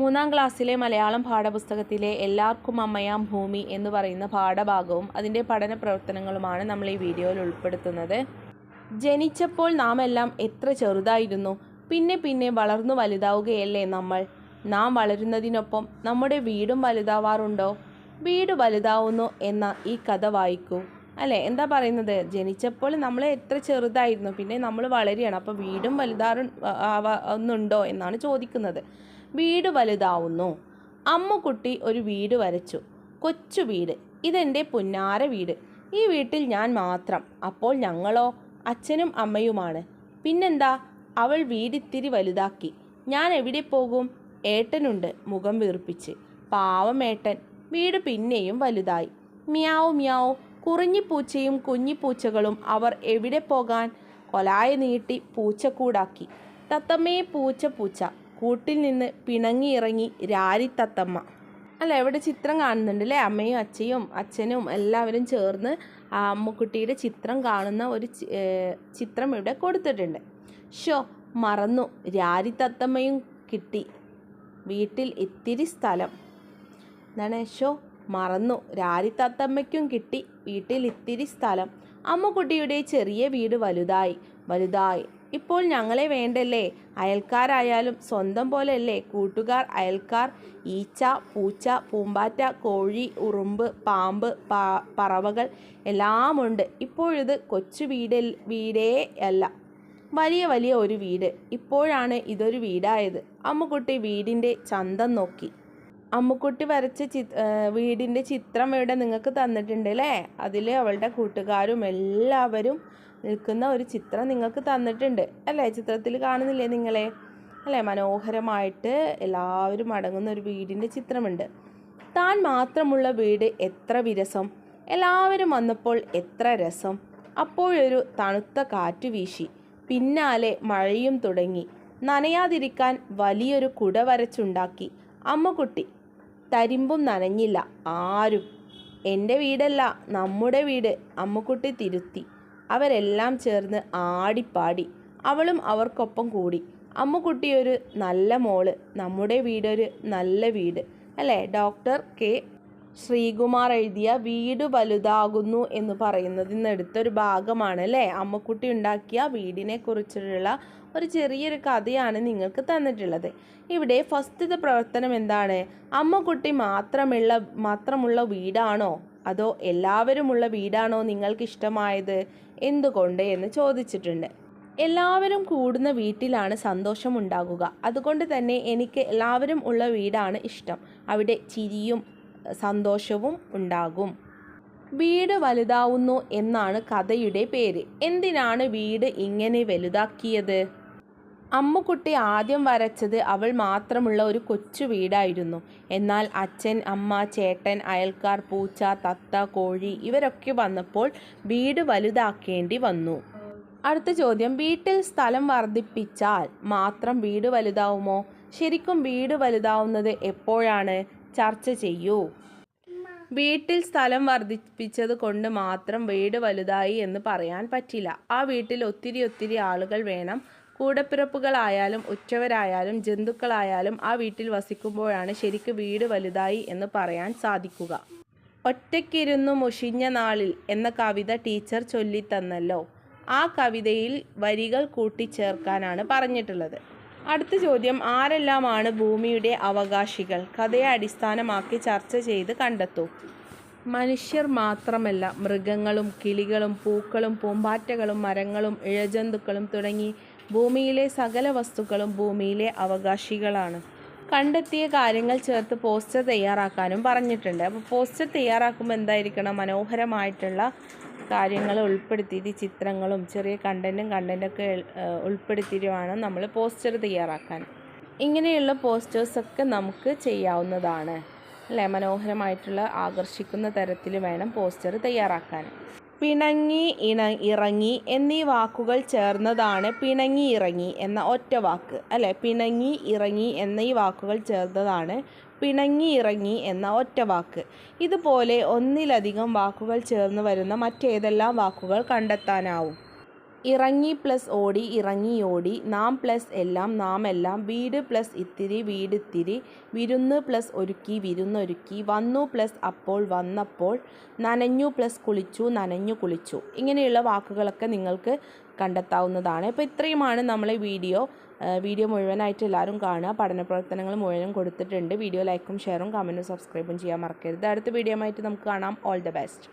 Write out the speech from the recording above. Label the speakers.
Speaker 1: മൂന്നാം ക്ലാസ്സിലെ മലയാളം പാഠപുസ്തകത്തിലെ എല്ലാവർക്കും അമ്മയാം ഭൂമി എന്ന് പറയുന്ന പാഠഭാഗവും അതിന്റെ പഠന പ്രവർത്തനങ്ങളുമാണ് നമ്മൾ ഈ വീഡിയോയിൽ ഉൾപ്പെടുത്തുന്നത്. ജനിച്ചപ്പോൾ നാം എല്ലാം എത്ര ചെറുതായിരുന്നു. പിന്നെ പിന്നെ വളർന്നു വലുതാവുകയല്ലേ നമ്മൾ? നാം വളരുന്നതിനൊപ്പം നമ്മുടെ വീടും വലുതാവാറുണ്ടോ? വീട് വലുതാവുന്നു എന്ന ഈ കഥ വായിക്കൂ. അല്ലേ? എന്താ പറയുന്നത്? ജനിച്ചപ്പോൾ നമ്മൾ എത്ര ചെറുതായിരുന്നു. പിന്നെ നമ്മൾ വളരുകയാണ്. അപ്പോൾ വീടും വലുതാറു ആവുന്നുണ്ടോ എന്നാണ് ചോദിക്കുന്നത്. വീട് വലുതാവുന്നു. അമ്മുക്കുട്ടി ഒരു വീട് വരച്ചു. കൊച്ചു വീട്. ഇതെന്റെ പുന്നാര വീട്. ഈ വീട്ടിൽ ഞാൻ മാത്രം. അപ്പോൾ ഞങ്ങളോ? അച്ഛനും അമ്മയുമാണ്. പിന്നെന്താ? അവൾ വീടിത്തിരി വലുതാക്കി. ഞാൻ എവിടെ പോകും? ഏട്ടനുണ്ട് മുഖം വീർപ്പിച്ച്. പാവം ഏട്ടൻ. വീട് പിന്നെയും വലുതായി. മ്യാവ് മ്യാവ്. കുറിഞ്ഞിപ്പൂച്ചയും കുഞ്ഞിപ്പൂച്ചകളും അവർ എവിടെ പോകാൻ? കൊലായ നീട്ടി പൂച്ചക്കൂടാക്കി. തത്തമ്മയെ പൂച്ച പൂച്ച. കൂട്ടിൽ നിന്ന് പിണങ്ങിയിറങ്ങി രാരിത്തത്തമ്മ. അല്ല ഇവിടെ ചിത്രം കാണുന്നുണ്ട് അല്ലേ അമ്മയും അച്ഛയും അച്ഛനും എല്ലാവരും ചേർന്ന് ആ അമ്മുക്കുട്ടിയുടെ ചിത്രം കാണുന്ന ഒരു ചിത്രം ഇവിടെ കൊടുത്തിട്ടുണ്ട്. ഷോ മറന്നു. രാരിത്തത്തമ്മയും കിട്ടി. വീട്ടിൽ ഇത്തിരി സ്ഥലം. എന്താണ്? ഷോ മറന്നു. രാരിത്തത്തമ്മയ്ക്കും കിട്ടി. വീട്ടിൽ ഇത്തിരി സ്ഥലം. അമ്മുക്കുട്ടിയുടെ ചെറിയ വീട് വലുതായി. വലുതായി. ഇപ്പോൾ ഞങ്ങളെ വേണ്ടല്ലേ? അയൽക്കാരായാലും സ്വന്തം പോലെയല്ലേ? കൂട്ടുകാർ അയൽക്കാർ ഈച്ച പൂച്ച പൂമ്പാറ്റ കോഴി ഉറുമ്പ് പാമ്പ് പറവകൾ എല്ലാമുണ്ട്. ഇപ്പോഴിത് കൊച്ചു വീട് വീടേ അല്ല. വലിയ വലിയ ഒരു വീട്. ഇപ്പോഴാണ് ഇതൊരു വീടായത്. അമ്മുക്കുട്ടി വീടിന്റെ ചന്തം നോക്കി. അമ്മുക്കുട്ടി വരച്ച ചി വീടിന്റെ ചിത്രം ഇവിടെ നിങ്ങൾക്ക് തന്നിട്ടുണ്ട് അല്ലേ? അതിൽ അവളുടെ കൂട്ടുകാരും എല്ലാവരും നിൽക്കുന്ന ഒരു ചിത്രം നിങ്ങൾക്ക് തന്നിട്ടുണ്ട്. അല്ലേ? ചിത്രത്തിൽ കാണുന്നില്ലേ നിങ്ങളെ? അല്ലേ? മനോഹരമായിട്ട് എല്ലാവരും അടങ്ങുന്ന ഒരു വീടിന്റെ ചിത്രമുണ്ട്. താൻ മാത്രമുള്ള വീട് എത്ര വിരസം? എല്ലാവരും വന്നപ്പോൾ എത്ര രസം? അപ്പോഴൊരു തണുത്ത കാറ്റ് വീശി. പിന്നാലെ മഴയും തുടങ്ങി. നനയാതിരിക്കാൻ വലിയൊരു കുട വരച്ചുണ്ടാക്കി. അമ്മക്കുട്ടി തരിമ്പും നനഞ്ഞില്ല. ആരും. എന്റെ വീടല്ല നമ്മുടെ വീട്. അമ്മക്കുട്ടി തിരുത്തി. അവരെല്ലാം ചേർന്ന് ആടിപ്പാടി. അവളും അവർക്കൊപ്പം കൂടി. അമ്മുക്കുട്ടി ഒരു നല്ല മോൾ. നമ്മുടെ വീടൊരു നല്ല വീട്. അല്ലേ? Doctor K. ശ്രീകുമാർ എഴുതിയ വീട് വലുതാകുന്നു എന്ന് എടുത്തൊരു ഭാഗമാണ് അല്ലേ? അമ്മക്കുട്ടി ഉണ്ടാക്കിയ വീടിനെ കുറിച്ചുള്ള ഒരു ചെറിയൊരു കഥയാണ് നിങ്ങൾക്ക് തന്നിട്ടുള്ളത്. ഇവിടെ ഫസ്റ്റത്തെ പ്രവർത്തനം എന്താണ്? അമ്മക്കുട്ടി മാത്രമുള്ള മാത്രമുള്ള വീടാണോ? അതോ എല്ലാവരുമുള്ള വീടാണോ നിങ്ങൾക്ക് ഇഷ്ടമായത് എന്തുകൊണ്ട്? എന്ന് ചോദിച്ചിട്ടുണ്ട്. എല്ലാവരും കൂടുന്ന വീട്ടിലാണ് സന്തോഷമുണ്ടാകുക. അതുകൊണ്ട് തന്നെ എനിക്ക് എല്ലാവരും ഉള്ള വീടാണ് ഇഷ്ടം. അവിടെ ചിരിയും സന്തോഷവും ഉണ്ടാകും. വീട് വലുതാവുന്നു എന്നാണ് കഥയുടെ പേര്. എന്തിനാണ് വീട് ഇങ്ങനെ വലുതാക്കിയത്? അമ്മുക്കുട്ടി ആദ്യം വരച്ചത് അവൾ മാത്രമുള്ള ഒരു കൊച്ചു വീടായിരുന്നു. എന്നാൽ അച്ഛൻ അമ്മ ചേട്ടൻ അയൽക്കാർ പൂച്ച തത്ത കോഴി ഇവരൊക്കെ വന്നപ്പോൾ വീട് വലുതാക്കേണ്ടി വന്നു. അടുത്ത ചോദ്യം. വീട്ടിൽ സ്ഥലം വർദ്ധിപ്പിച്ചാൽ മാത്രം വീട് വലുതാവുമോ? ശരിക്കും വീട് വലുതാവുന്നത് എപ്പോഴാണ്? ചർച്ച ചെയ്യൂ. വീട്ടിൽ സ്ഥലം വർദ്ധിപ്പിച്ചത് കൊണ്ട് മാത്രം വീട് വലുതായി എന്ന് പറയാൻ പറ്റില്ല. ആ വീട്ടിൽ ഒത്തിരി ഒത്തിരി ആളുകൾ വേണം കൂടപ്പിറപ്പുകളായാലും ഉറ്റവരായാലും ജന്തുക്കളായാലും ആ വീട്ടിൽ വസിക്കുമ്പോഴാണ് ശരിക്ക് വീട് വലുതായി എന്ന് പറയാൻ സാധിക്കുക. ഒറ്റയ്ക്കിരുന്നു മുഷിഞ്ഞ നാളിൽ എന്ന കവിത ടീച്ചർ ചൊല്ലിത്തന്നല്ലോ. ആ കവിതയിൽ വരികൾ കൂട്ടിച്ചേർക്കാനാണ് പറഞ്ഞിട്ടുള്ളത്. അടുത്ത ചോദ്യം ആരെല്ലാമാണ് ഭൂമിയുടെ അവകാശികൾ? കഥയെ അടിസ്ഥാനമാക്കി ചർച്ച ചെയ്ത് കണ്ടെത്തൂ. മനുഷ്യർ മാത്രമല്ല മൃഗങ്ങളും കിളികളും പൂക്കളും പൂമ്പാറ്റകളും മരങ്ങളും ഇഴജന്തുക്കളും തുടങ്ങി ഭൂമിയിലെ സകല വസ്തുക്കളും ഭൂമിയിലെ അവകാശികളാണ്. കണ്ടെത്തിയ കാര്യങ്ങൾ ചേർത്ത് പോസ്റ്റർ തയ്യാറാക്കാനും പറഞ്ഞിട്ടുണ്ട്. അപ്പോൾ പോസ്റ്റർ തയ്യാറാക്കുമ്പോൾ എന്തായിരിക്കണം? മനോഹരമായിട്ടുള്ള കാര്യങ്ങൾ ഉൾപ്പെടുത്തിയിട്ട് ചിത്രങ്ങളും ചെറിയ കണ്ടന്റും കണ്ടന്റൊക്കെ ഉൾപ്പെടുത്തിയിട്ട് വേണം നമ്മൾ പോസ്റ്റർ തയ്യാറാക്കാൻ. ഇങ്ങനെയുള്ള പോസ്റ്റേഴ്സൊക്കെ നമുക്ക് ചെയ്യാവുന്നതാണ്. അല്ലേ? മനോഹരമായിട്ടുള്ള ആകർഷിക്കുന്ന തരത്തിൽ വേണം പോസ്റ്റർ തയ്യാറാക്കാൻ. പിണങ്ങി ഇണ ഇറങ്ങി എന്നീ വാക്കുകൾ ചേർന്നതാണ് പിണങ്ങി ഇറങ്ങി എന്ന ഒറ്റ വാക്ക്. അല്ലെ? പിണങ്ങി ഇറങ്ങി എന്നീ വാക്കുകൾ ചേർന്നതാണ് പിണങ്ങി ഇറങ്ങി എന്ന ഒറ്റ വാക്ക്. ഇതുപോലെ ഒന്നിലധികം വാക്കുകൾ ചേർന്ന് വരുന്ന മറ്റേതെല്ലാം വാക്കുകൾ കണ്ടെത്താനാവും. ഇറങ്ങി പ്ലസ് ഓടി ഇറങ്ങി ഓടി നാം പ്ലസ് എല്ലാം നാം എല്ലാം വീട് പ്ലസ് ഇത്തിരി വീടിത്തിരി വിരുന്ന് പ്ലസ് ഒരുക്കി വിരുന്നൊരുക്കി വന്നു പ്ലസ് അപ്പോൾ വന്നപ്പോൾ നനഞ്ഞു പ്ലസ് കുളിച്ചു നനഞ്ഞു കുളിച്ചു. ഇങ്ങനെയുള്ള വാക്കുകളൊക്കെ നിങ്ങൾക്ക് കണ്ടെത്താവുന്നതാണ്. ഇപ്പോൾ ഇത്രയുമാണ് നമ്മൾ വീഡിയോ. വീഡിയോ മുഴുവനായിട്ട് എല്ലാവരും കാണുക. പഠന പ്രവർത്തനങ്ങൾ മുഴുവനും കൊടുത്തിട്ടുണ്ട്. വീഡിയോ ലൈക്കും ഷെയറും കമന്റും സബ്സ്ക്രൈബും ചെയ്യാൻ മറക്കരുത്. അടുത്ത വീഡിയോ ആയിട്ട് നമുക്ക് കാണാം. All the best